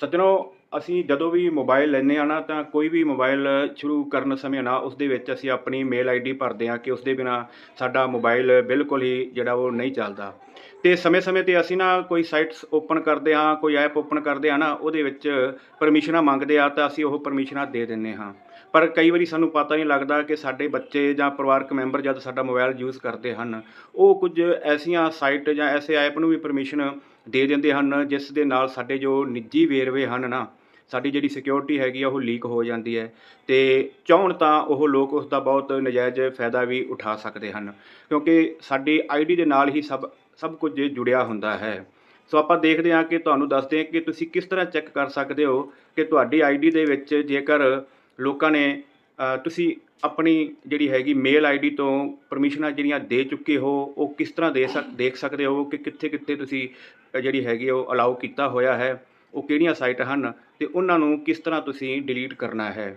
ਸੱਜਣੋ, ਅਸੀਂ ਜਦੋਂ ਵੀ ਮੋਬਾਈਲ ਲੈਂਦੇ ਆ ਨਾ, ਤਾਂ ਕੋਈ ਵੀ ਮੋਬਾਈਲ ਸ਼ੁਰੂ ਕਰਨ ਸਮੇਂ ਨਾ ਉਸ ਦੇ ਵਿੱਚ ਅਸੀਂ ਆਪਣੀ ਮੇਲ ਆਈਡੀ ਭਰਦੇ ਆ ਕਿ ਉਸ ਦੇ ਬਿਨਾ ਸਾਡਾ ਮੋਬਾਈਲ ਬਿਲਕੁਲ ਹੀ ਜਿਹੜਾ ਉਹ ਨਹੀਂ ਚੱਲਦਾ। ਤੇ ਸਮੇਂ-ਸਮੇਂ ਤੇ ਅਸੀਂ ਨਾ ਕੋਈ ਸਾਈਟਸ ਓਪਨ ਕਰਦੇ ਹਾਂ, ਕੋਈ ਐਪ ਓਪਨ ਕਰਦੇ ਆ ਨਾ, ਉਹਦੇ ਵਿੱਚ ਪਰਮਿਸ਼ਨਾਂ ਮੰਗਦੇ ਆ ਤਾਂ ਅਸੀਂ ਉਹ ਪਰਮਿਸ਼ਨਾਂ ਦੇ ਦਿੰਨੇ ਹਾਂ। ਪਰ ਕਈ ਵਾਰੀ ਸਾਨੂੰ ਪਤਾ ਨਹੀਂ ਲੱਗਦਾ ਕਿ ਸਾਡੇ ਬੱਚੇ ਜਾਂ ਪਰਿਵਾਰਕ ਮੈਂਬਰ ਜਦ ਸਾਡਾ ਮੋਬਾਈਲ ਯੂਜ਼ ਕਰਦੇ ਹਨ, ਉਹ ਕੁਝ ਐਸੀਆਂ ਸਾਈਟ ਜਾਂ ਐਸੇ ਐਪ ਨੂੰ ਵੀ ਪਰਮਿਸ਼ਨ ਦੇ ਦਿੰਦੇ ਹਨ, ਜਿਸ ਦੇ ਨਾਲ ਸਾਡੇ ਜੋ ਨਿੱਜੀ ਵੇਰਵੇ ਹਨ ਨਾ, ਸਾਡੀ ਜਿਹੜੀ ਸਿਕਿਉਰਿਟੀ ਹੈਗੀ ਆ ਉਹ ਲੀਕ ਹੋ ਜਾਂਦੀ ਹੈ ਤੇ ਚਾਹੁਣ ਤਾਂ ਉਹ ਲੋਕ ਉਸ ਦਾ ਬਹੁਤ ਨਜਾਇਜ਼ ਫਾਇਦਾ ਵੀ ਉਠਾ ਸਕਦੇ ਹਨ, ਕਿਉਂਕਿ ਸਾਡੀ ਆਈਡੀ ਦੇ ਨਾਲ ਹੀ ਸਭ ਸਭ ਕੁਝ ਜੁੜਿਆ ਹੁੰਦਾ ਹੈ। ਸੋ ਆਪਾਂ ਦੇਖਦੇ ਹਾਂ ਕਿ ਤੁਹਾਨੂੰ ਦੱਸਦੇ ਹਾਂ ਕਿ ਤੁਸੀਂ ਕਿਸ ਤਰ੍ਹਾਂ ਚੈੱਕ ਕਰ ਸਕਦੇ ਹੋ ਕਿ ਤੁਹਾਡੀ ਆਈਡੀ ਦੇ ਵਿੱਚ ਜੇਕਰ ਲੋਕਾਂ ਨੇ ਤੁਸੀਂ ਆਪਣੀ ਜਿਹੜੀ ਹੈਗੀ ਮੇਲ ਆਈਡੀ ਤੋਂ ਪਰਮਿਸ਼ਨਾਂ ਜਿਹੜੀਆਂ ਦੇ ਚੁੱਕੇ ਹੋ, ਉਹ ਕਿਸ ਤਰ੍ਹਾਂ ਦੇ ਸਕ, ਦੇਖ ਸਕਦੇ ਹੋ ਕਿ ਕਿੱਥੇ ਕਿੱਥੇ ਤੁਸੀਂ ਜਿਹੜੀ ਹੈਗੀ ਉਹ ਅਲਾਉ ਕੀਤਾ ਹੋਇਆ ਹੈ, ਉਹ ਕਿਹੜੀਆਂ ਸਾਈਟ ਹਨ ਤੇ ਉਹਨਾਂ ਨੂੰ ਕਿਸ ਤਰ੍ਹਾਂ ਤੁਸੀਂ ਡਿਲੀਟ ਕਰਨਾ ਹੈ?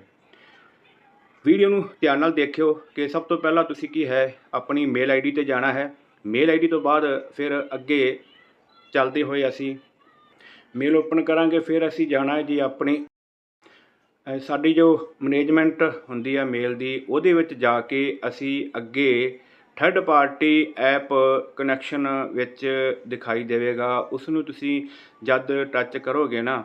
ਵੀਡੀਓ ਨੂੰ ਧਿਆਨ ਨਾਲ ਦੇਖਿਓ ਕਿ ਸਭ ਤੋਂ ਪਹਿਲਾਂ ਤੁਸੀਂ ਕੀ ਹੈ, ਆਪਣੀ ਮੇਲ ਆਈਡੀ ਤੇ ਜਾਣਾ ਹੈ। ਮੇਲ ਆਈਡੀ ਤੋਂ ਬਾਅਦ ਫਿਰ ਅੱਗੇ ਚੱਲਦੇ ਹੋਏ ਅਸੀਂ ਮੇਲ ਓਪਨ ਕਰਾਂਗੇ, ਫਿਰ ਅਸੀਂ ਜਾਣਾ ਹੈ ਜੀ ਆਪਣੀ ਸਾਡੀ ਜੋ ਮੈਨੇਜਮੈਂਟ ਹੁੰਦੀ ਆ ਮੇਲ ਦੀ, ਉਹਦੇ ਵਿੱਚ ਜਾ ਕੇ ਅਸੀਂ ਅੱਗੇ ਥਰਡ ਪਾਰਟੀ ਐਪ ਕਨੈਕਸ਼ਨ ਵਿੱਚ ਦਿਖਾਈ ਦੇਵੇਗਾ। ਉਸ ਨੂੰ ਤੁਸੀਂ ਜਦ ਟੱਚ ਕਰੋਗੇ ਨਾ,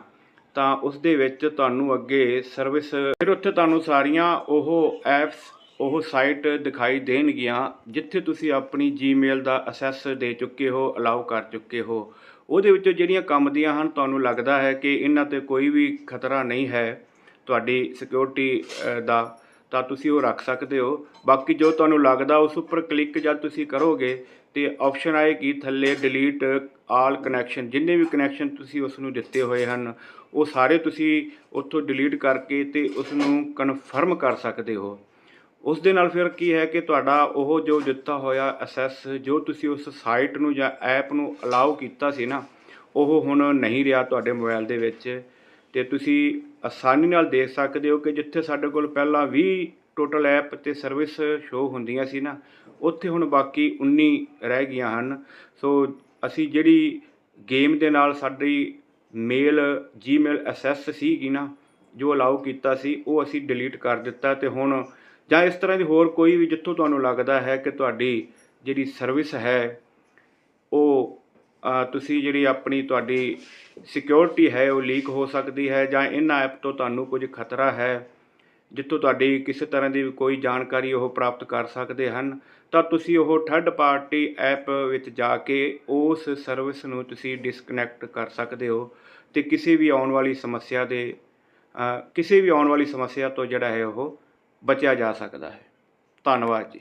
ਤਾਂ ਉਸ ਦੇ ਵਿੱਚ ਤੁਹਾਨੂੰ ਅੱਗੇ ਸਰਵਿਸ ਫਿਰ ਉੱਥੇ ਤੁਹਾਨੂੰ ਸਾਰੀਆਂ ਉਹ ਐਪਸ ਉਹ ਸਾਈਟ ਦਿਖਾਈ ਦੇਣਗੀਆਂ, ਜਿੱਥੇ ਤੁਸੀਂ ਆਪਣੀ ਜੀਮੇਲ ਦਾ ਅਸੈਸ ਦੇ ਚੁੱਕੇ ਹੋ ਅਲਾਉ ਕਰ ਚੁੱਕੇ ਹੋ। ਉਹਦੇ ਵਿੱਚੋਂ ਜਿਹੜੀਆਂ ਕੰਮ ਦੀਆਂ ਹਨ, ਤੁਹਾਨੂੰ ਲੱਗਦਾ ਹੈ ਕਿ ਇਹਨਾਂ ਤੇ ਕੋਈ ਵੀ ਖਤਰਾ ਨਹੀਂ ਹੈ। ਤੁਹਾਡੀ ਸਿਕਿਉਰਿਟੀ ਦਾ, ਤਾਂ ਤੁਸੀਂ ਉਹ ਰੱਖ ਸਕਦੇ ਹੋ। ਬਾਕੀ ਜੋ ਤੁਹਾਨੂੰ ਲੱਗਦਾ ਉਸ ਉੱਪਰ ਕਲਿੱਕ ਜਦ ਤੁਸੀਂ ਕਰੋਗੇ, ਤੇ ਆਪਸ਼ਨ ਆਏਗੀ ਥੱਲੇ ਡਿਲੀਟ ਆਲ ਕਨੈਕਸ਼ਨ ਜਿੰਨੇ ਵੀ ਕਨੈਕਸ਼ਨ ਤੁਸੀਂ ਉਸ ਨੂੰ ਦਿੱਤੇ ਹੋਏ ਹਨ, ਉਹ ਸਾਰੇ ਤੁਸੀਂ ਉੱਥੋਂ ਡਿਲੀਟ ਕਰਕੇ ਤੇ ਉਸ ਨੂੰ ਕਨਫਰਮ ਕਰ ਸਕਦੇ ਹੋ। ਉਸ ਦੇ ਨਾਲ ਫਿਰ ਕੀ ਹੈ ਕਿ ਤੁਹਾਡਾ ਉਹ ਜੋ ਦਿੱਤਾ ਹੋਇਆ ਅਸੈਸ ਜੋ ਤੁਸੀਂ ਉਸ ਸਾਈਟ ਨੂੰ ਜਾਂ ਐਪ ਨੂੰ ਅਲਾਉ ਕੀਤਾ ਸੀ ਨਾ, ਉਹ ਹੁਣ ਨਹੀਂ ਰਿਹਾ ਤੁਹਾਡੇ ਮੋਬਾਈਲ ਦੇ ਵਿੱਚ। ਤੇ ਤੁਸੀਂ ਆਸਾਨੀ ਨਾਲ ਦੇਖ ਸਕਦੇ ਹੋ ਕਿ ਜਿੱਥੇ ਸਾਡੇ ਕੋਲ ਪਹਿਲਾਂ 20 ਟੋਟਲ ਐਪ ਤੇ ਸਰਵਿਸ ਸ਼ੋ ਹੁੰਦੀਆਂ ਸੀ ਨਾ, ਉੱਥੇ ਹੁਣ ਬਾਕੀ 19 ਰਹਿ ਗਈਆਂ ਹਨ। ਸੋ ਅਸੀਂ ਜਿਹੜੀ ਗੇਮ ਦੇ ਨਾਲ ਸਾਡੀ ਮੇਲ ਜੀਮੇਲ ਐਸਐਸ ਸੀਗੀ ਨਾ, ਜੋ ਅਲਾਉ ਕੀਤਾ ਸੀ, ਉਹ ਅਸੀਂ ਡਿਲੀਟ ਕਰ ਦਿੱਤਾ ਤੇ ਹੁਣ ਜਾਂ ਇਸ ਤਰ੍ਹਾਂ ਦੀ ਹੋਰ ਕੋਈ ਵੀ ਜਿੱਥੋਂ ਤੁਹਾਨੂੰ ਲੱਗਦਾ ਹੈ ਕਿ ਤੁਹਾਡੀ ਜਿਹੜੀ ਸਰਵਿਸ ਹੈ, ਉਹ ਤੁਸੀਂ ਜਿਹੜੀ ਆਪਣੀ ਤੁਹਾਡੀ ਸਿਕਿਉਰਿਟੀ ਹੈ, ਉਹ ਲੀਕ ਹੋ ਸਕਦੀ ਹੈ ਜਾਂ ਇਹਨਾਂ ਐਪ ਤੋਂ ਤੁਹਾਨੂੰ ਕੁਝ ਖਤਰਾ ਹੈ, ਜਿੱਥੋਂ ਤੁਹਾਡੀ ਕਿਸੇ ਤਰ੍ਹਾਂ ਦੀ ਵੀ ਕੋਈ ਜਾਣਕਾਰੀ ਉਹ ਪ੍ਰਾਪਤ ਕਰ ਸਕਦੇ ਹਨ, ਤਾਂ ਤੁਸੀਂ ਉਹ ਥਰਡ ਪਾਰਟੀ ਐਪ ਵਿੱਚ ਜਾ ਕੇ ਉਸ ਸਰਵਿਸ ਨੂੰ ਤੁਸੀਂ ਡਿਸਕਨੈਕਟ ਕਰ ਸਕਦੇ ਹੋ ਤੇ ਕਿਸੇ ਵੀ ਆਉਣ ਵਾਲੀ ਸਮੱਸਿਆ ਦੇ ਕਿਸੇ ਵੀ ਆਉਣ ਵਾਲੀ ਸਮੱਸਿਆ ਤੋਂ ਜਿਹੜਾ ਹੈ ਉਹ ਬਚਿਆ ਜਾ ਸਕਦਾ ਹੈ। ਧੰਨਵਾਦ ਜੀ।